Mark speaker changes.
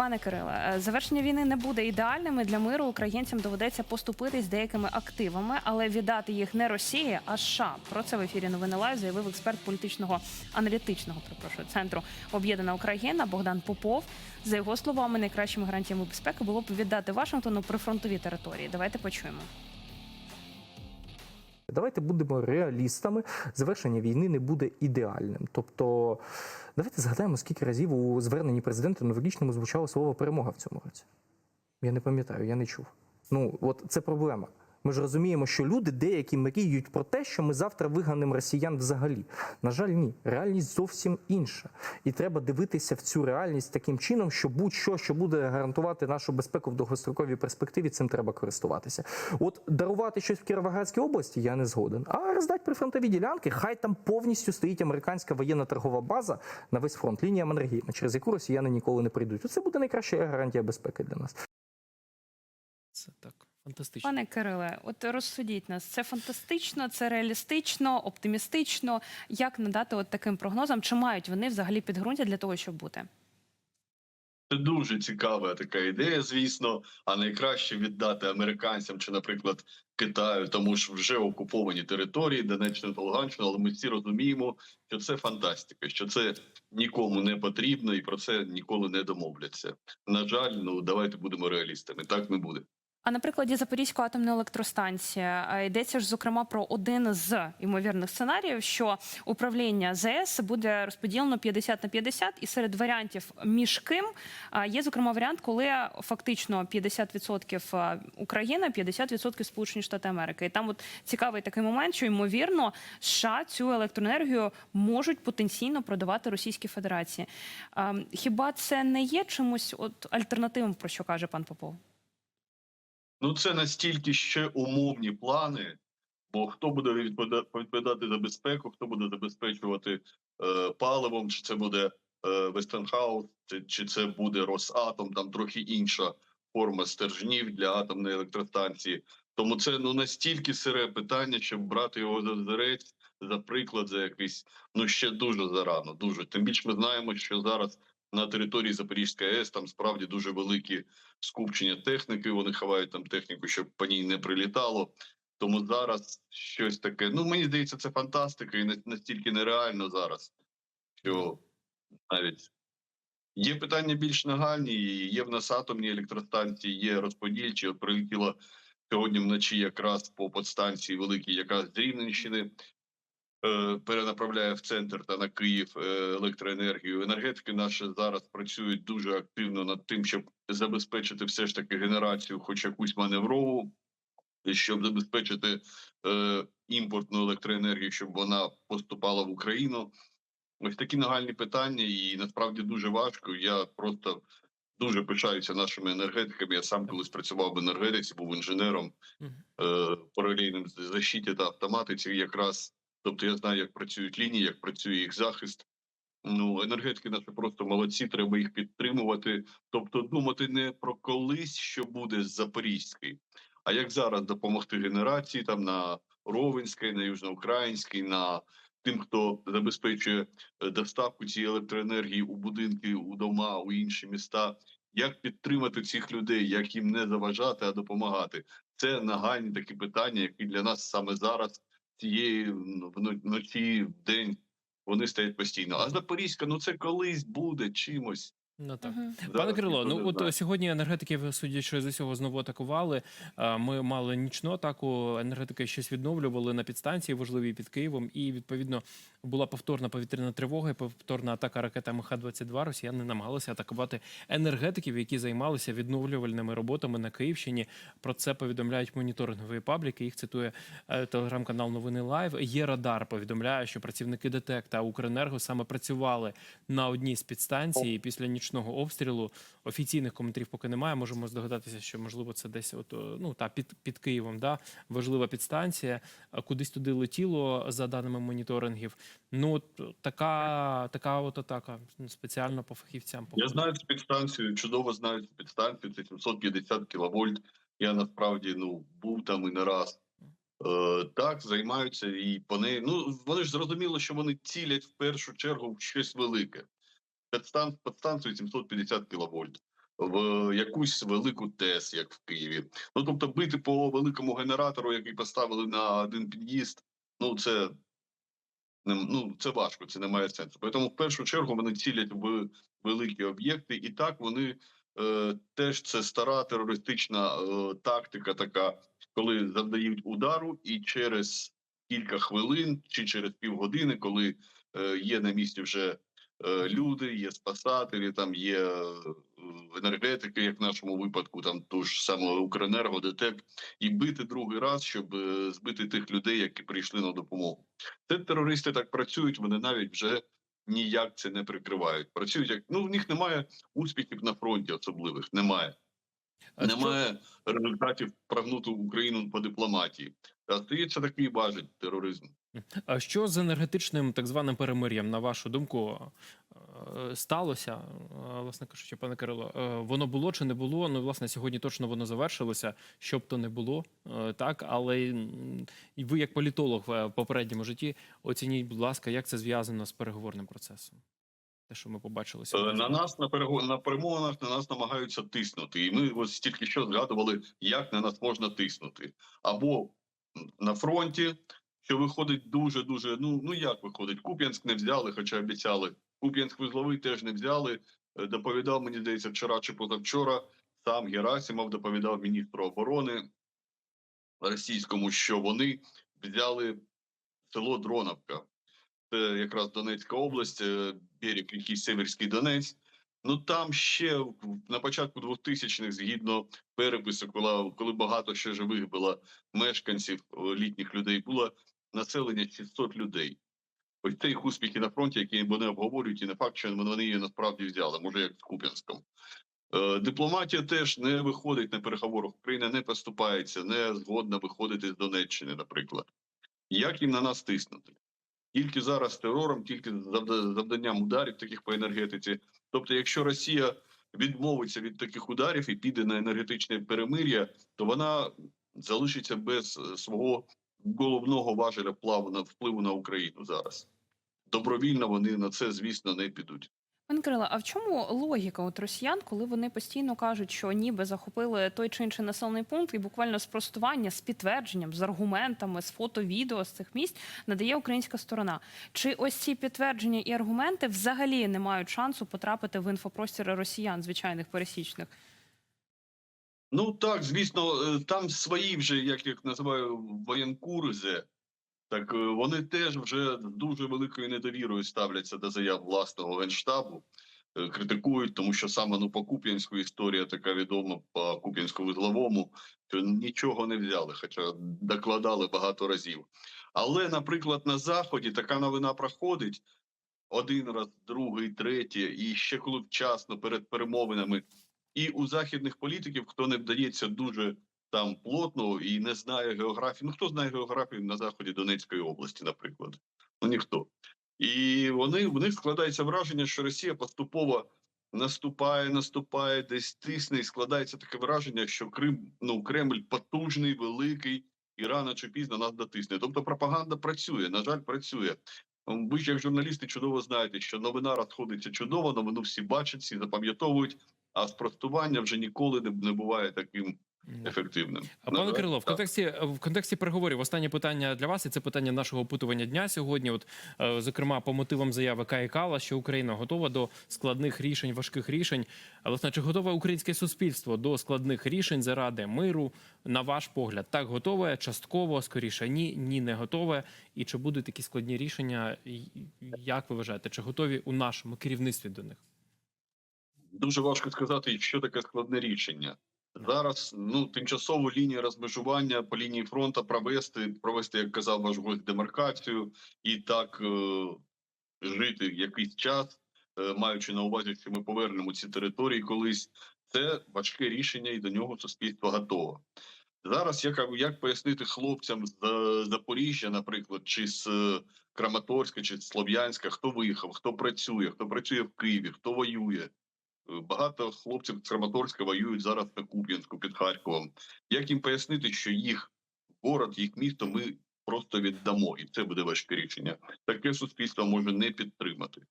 Speaker 1: Пане Кириле, е, завершення війни не буде ідеальним. і Для миру українцям доведеться поступитись деякими активами, але віддати їх не Росії, а США. Про це в ефірі новини Лайв заявив експерт політичного аналітичного перепрошую, центру Об'єднана Україна Богдан Попов. За його словами, найкращими гарантіями безпеки було б віддати Вашингтону прифронтові території. Давайте почуємо.
Speaker 2: Давайте будемо реалістами. Завершення війни не буде ідеальним. Тобто, давайте згадаємо, скільки разів у зверненні президента новорічному звучало слово перемога в цьому році. Я не пам'ятаю, я не чув. Ну, от це проблема. Ми ж розуміємо, що люди деякі мріють про те, що ми завтра виганемо росіян взагалі. На жаль, ні. Реальність зовсім інша. І треба дивитися в цю реальність таким чином, що будь-що, що буде гарантувати нашу безпеку в довгостроковій перспективі, цим треба користуватися. От дарувати щось в Кіровоградській області я не згоден. А роздати прифронтові ділянки, хай там повністю стоїть американська воєнна торгова база на весь фронт, лінія Маннергейма, через яку росіяни ніколи не прийдуть. Це буде найкраща гарантія безпеки для нас.
Speaker 3: Це так фантастично.
Speaker 1: Пане Кириле, от розсудіть нас, це фантастично, це реалістично, оптимістично. Як надати от таким прогнозам? Чи мають вони взагалі підґрунтя для того, щоб бути?
Speaker 4: Це дуже цікава така ідея, звісно. А найкраще віддати американцям чи, наприклад, Китаю, тому що вже окуповані території, Донеччина та Луганщина, але ми всі розуміємо, що це фантастика, що це нікому не потрібно, і про це ніколи не домовляться. На жаль, ну давайте будемо реалістами. Так не буде.
Speaker 1: А на прикладі Запорізької атомної електростанції йдеться ж зокрема про один з ймовірних сценаріїв, що управління ЗС буде розподілено 50 на 50, і серед варіантів між ким є зокрема варіант, коли фактично 50% Україна, 50% Сполучені Штати Америки. І там от цікавий такий момент, що ймовірно США цю електроенергію можуть потенційно продавати Російській Федерації. Хіба це не є чимось от альтернативом, про що каже пан Попов?
Speaker 4: Ну це настільки ще умовні плани. Бо хто буде відповіда- відповідати за безпеку, хто буде забезпечувати е, паливом, чи це буде Вестенхаус, чи, чи це буде Росатом, там трохи інша форма стержнів для атомної електростанції. Тому це ну настільки сире питання, щоб брати його за взірець, за приклад, за якийсь ну ще дуже зарано. Дуже тим більше ми знаємо, що зараз на території Запорізької АЕС там справді дуже великі скупчення техніки. Вони ховають там техніку, щоб по ній не прилітало. Тому зараз щось таке. Ну мені здається, це фантастика і настільки нереально зараз, що навіть є питання більш нагальні. Є в нас атомні електростанції, є розподільчі. От прилетіло сьогодні вночі, якраз по подстанції великій, яка з Рівненщини перенаправляє в центр та на Київ е, електроенергію. Енергетики наші зараз працюють дуже активно над тим, щоб забезпечити все ж таки генерацію, хоч якусь маневрову, щоб забезпечити е, імпортну електроенергію, щоб вона поступала в Україну. Ось такі нагальні питання, і насправді дуже важко. Я просто дуже пишаюся нашими енергетиками. Я сам колись працював в енергетиці, був інженером е, паралельним з- защиті та автоматиці, якраз тобто я знаю, як працюють лінії, як працює їх захист. Ну, енергетики наші просто молодці, треба їх підтримувати. Тобто, думати не про колись, що буде з Запорізької, а як зараз допомогти генерації там на Ровенській, на Южноукраїнській, на тим, хто забезпечує е, доставку цієї електроенергії у будинки, у дома, у інші міста. Як підтримати цих людей, як їм не заважати, а допомагати? Це нагальні такі питання, які для нас саме зараз, цієї вно- вночі, в день, вони стоять постійно. А Запорізька, ну це колись буде чимось.
Speaker 3: Ну так.
Speaker 1: Мгм.
Speaker 3: Пане Кирило, ну от
Speaker 4: знає.
Speaker 3: сьогодні енергетики, судячи з усього, знову атакували. Ми мали нічну атаку. Енергетики щось відновлювали на підстанції, важливі під Києвом. І відповідно була повторна повітряна тривога, і повторна атака ракетами Х-22. Росіяни намагалися атакувати енергетиків, які займалися відновлювальними роботами на Київщині. Про це повідомляють моніторингові пабліки. Їх цитує е, телеграм-канал Новини Лайв. Є радар. Повідомляє, що працівники ДТЕК та Укренерго саме працювали на одній з підстанцій. Після нічного обстрілу офіційних коментарів поки немає. Можемо здогадатися, що можливо це десь от ну та під під Києвом. Да важлива підстанція. Кудись туди летіло за даними моніторингів. Ну от така, така от атака спеціально по фахівцям.
Speaker 4: Я знаю цю підстанцію, чудово знаю цю підстанцію. Це 750 кіловольт. Я насправді ну був там і не раз. Е, так, займаються і по неї. Ну вони ж зрозуміло, що вони цілять в першу чергу в щось велике. Підстан, підстанцію 750 кіловольт. в якусь велику ТЕС, як в Києві. Ну тобто, бити по великому генератору, який поставили на один під'їзд, ну це ну це важко, це не має сенсу. Тому в першу чергу вони цілять в великі об'єкти, і так вони е, теж це стара терористична е, тактика, така коли завдають удару, і через кілька хвилин чи через півгодини, коли е, є на місці вже люди, є спасателі, там є енергетики, як в нашому випадку, там ту ж саме Укренерго, ДТЕК, і бити другий раз, щоб збити тих людей, які прийшли на допомогу. Це терористи так працюють, вони навіть вже ніяк це не прикривають. Працюють як ну в них немає успіхів на фронті, особливих немає.
Speaker 3: А що-
Speaker 4: Немає результатів прогнути Україну по дипломатії. А стається такий бажань тероризм.
Speaker 3: А що з енергетичним так званим перемир'ям, на вашу думку, е, сталося? Е, Власне кажучи, пане Кирило, е, воно було чи не було? Ну, власне, сьогодні точно воно завершилося, що б то не було, так. Але і ви, як політолог в попередньому житті, оцініть, будь ласка, як це зв'язано з переговорним процесом? Те, що ми побачили сьогодні.
Speaker 4: На нас на перего- на перемовинах на нас намагаються тиснути. І ми ось тільки що згадували, як на нас можна тиснути. Або на фронті, що виходить дуже дуже. Ну ну як виходить? Куп'янськ не взяли, хоча обіцяли. Куп'янськ вузловий теж не взяли. Е, Доповідав мені здається вчора чи позавчора. Сам Герасимов доповідав міністру оборони російському, що вони взяли село Дроновка. Це якраз Донецька область, е, берег ріки Северський Донець. Ну там ще на початку 2000-х, згідно перепису, коли, коли багато ще живих було мешканців, е, літніх людей, було населення 600 людей. Ось це їх успіхи на фронті, які вони обговорюють, і не факт, що вони її насправді взяли, може як з Куп'янськом. Е, дипломатія теж не виходить на переговорах. Україна не поступається, не згодна виходити з Донеччини, наприклад. Як їм на нас тиснути? Тільки зараз терором, тільки завда- завданням ударів таких по енергетиці. Тобто, якщо Росія відмовиться від таких ударів і піде на енергетичне перемир'я, то вона залишиться без е, свого головного важеля впливу на Україну зараз. Добровільно вони на це, звісно, не підуть.
Speaker 1: Пане Кирило, а в чому логіка от росіян, коли вони постійно кажуть, що ніби захопили той чи інший населений пункт, і буквально спростування з підтвердженням, з аргументами, з фото, відео з цих місць надає українська сторона? Чи ось ці підтвердження і аргументи взагалі не мають шансу потрапити в інфопростір росіян, звичайних пересічних?
Speaker 4: Ну так, звісно, е, там свої вже, як їх називаю, воєнкурзи. Так е, вони теж вже з дуже великою недовірою ставляться до заяв власного генштабу, е, критикують, тому що саме ну по Куп'янську історія така відома по Куп'янську вузловому, що нічого не взяли, хоча докладали багато разів. Але, наприклад, на заході така новина проходить один раз, другий, третій, і ще коли вчасно перед перемовинами. І у західних політиків, хто не вдається дуже там плотно і не знає географії. Ну хто знає географію на заході Донецької області, наприклад? Ну ніхто. І вони в них складається враження, що Росія поступово наступає, наступає, десь тисне, і складається таке враження, що Крим, ну Кремль потужний, великий, і рано чи пізно нас дотисне. Тобто пропаганда працює, на жаль, працює. Ви ж як журналісти чудово знаєте, що новина розходиться чудово, новину всі бачать, всі запам'ятовують, а спростування вже ніколи не, буває таким ефективним.
Speaker 3: А пане Кирило, в контексті в контексті переговорів останнє питання для вас, і це питання нашого опитування дня сьогодні. От е, зокрема, по мотивам заяви Каї Кала, що Україна готова до складних рішень, важких рішень. Але чи готове українське суспільство до складних рішень заради миру? На ваш погляд, так готове, частково, скоріше ні, ні, не готове. І чи будуть такі складні рішення? Як ви вважаєте, чи готові у нашому керівництві до них?
Speaker 4: Дуже важко сказати, що таке складне рішення. Зараз ну тимчасову лінію розмежування по лінії фронту провести, провести, як казав ваш гость, демаркацію і так е, жити якийсь час, е, маючи на увазі, що ми повернемо ці території колись. Це важке рішення, і до нього суспільство готове. Зараз як, як пояснити хлопцям з е, Запоріжжя, наприклад, чи з е, Краматорська, чи з Слов'янська, хто виїхав, хто працює, хто працює в Києві, хто воює. Е, Багато хлопців з Краматорська воюють зараз на Куп'янську під Харковом. Як їм пояснити, що їх город, їх місто ми просто віддамо, і це буде важке рішення. Таке суспільство може не підтримати.